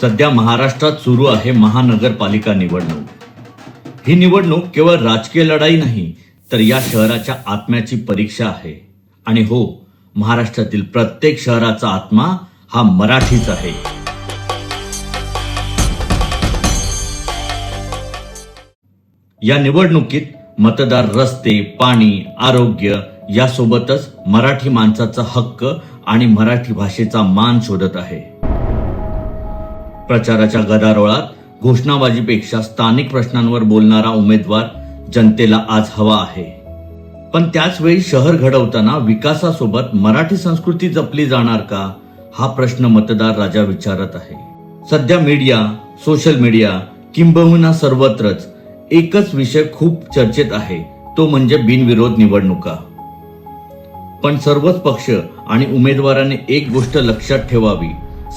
सध्या महाराष्ट्रात सुरू आहे महानगरपालिका निवडणूक. ही निवडणूक केवळ राजकीय लढाई नाही तर या शहराच्या आत्म्याची परीक्षा आहे. आणि हो महाराष्ट्रातील प्रत्येक शहराचा आत्मा हा मराठीच आहे. या निवडणुकीत मतदार रस्ते पाणी आरोग्य यासोबतच मराठी माणसाचा हक्क आणि मराठी भाषेचा मान शोधत आहे. प्रचाराच्या गदारोळात घोषणाबाजीपेक्षा स्थानिक प्रश्नांवर बोलणारा उमेदवार जनतेला आज हवा आहे. पण त्याच वेळी शहर घडवताना विकासासोबत मराठी संस्कृती जपली जाणार का हा प्रश्न मतदार राजा विचारत आहे. सध्या मीडिया सोशल मीडिया किंबहुना सर्वत्रच एकच विषय खूप चर्चेत आहे तो म्हणजे बिनविरोध निवडणुका. पण सर्वच पक्ष आणि उमेदवाराने एक गोष्ट लक्षात ठेवावी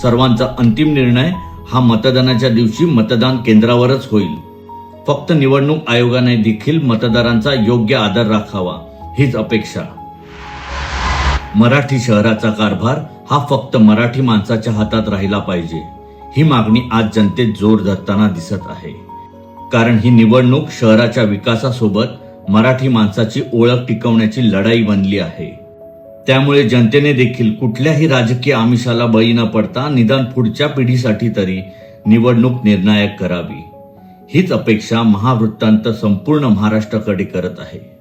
सर्वांचा अंतिम निर्णय हा मतदानाच्या दिवशी मतदान केंद्रावरच होईल. फक्त निवडणूक आयोगाने देखील मतदारांचा योग्य आदर राखावा हीच अपेक्षा. मराठी शहराचा कारभार हा फक्त मराठी माणसाच्या हातात राहिला पाहिजे ही मागणी आज जनतेत जोर धरताना दिसत आहे. कारण ही निवडणूक शहराच्या विकासासोबत मराठी माणसाची ओळख टिकवण्याची लढाई बनली आहे. त्यामुळे जनतेने देखील कुठल्याही राजकीय आमिषाला बळी न पडता निदान पुढच्या पिढीसाठी तरी निवडणूक निर्णायक करावी. हीच अपेक्षा महावृत्तांत संपूर्ण महाराष्ट्राकडे करत आहे.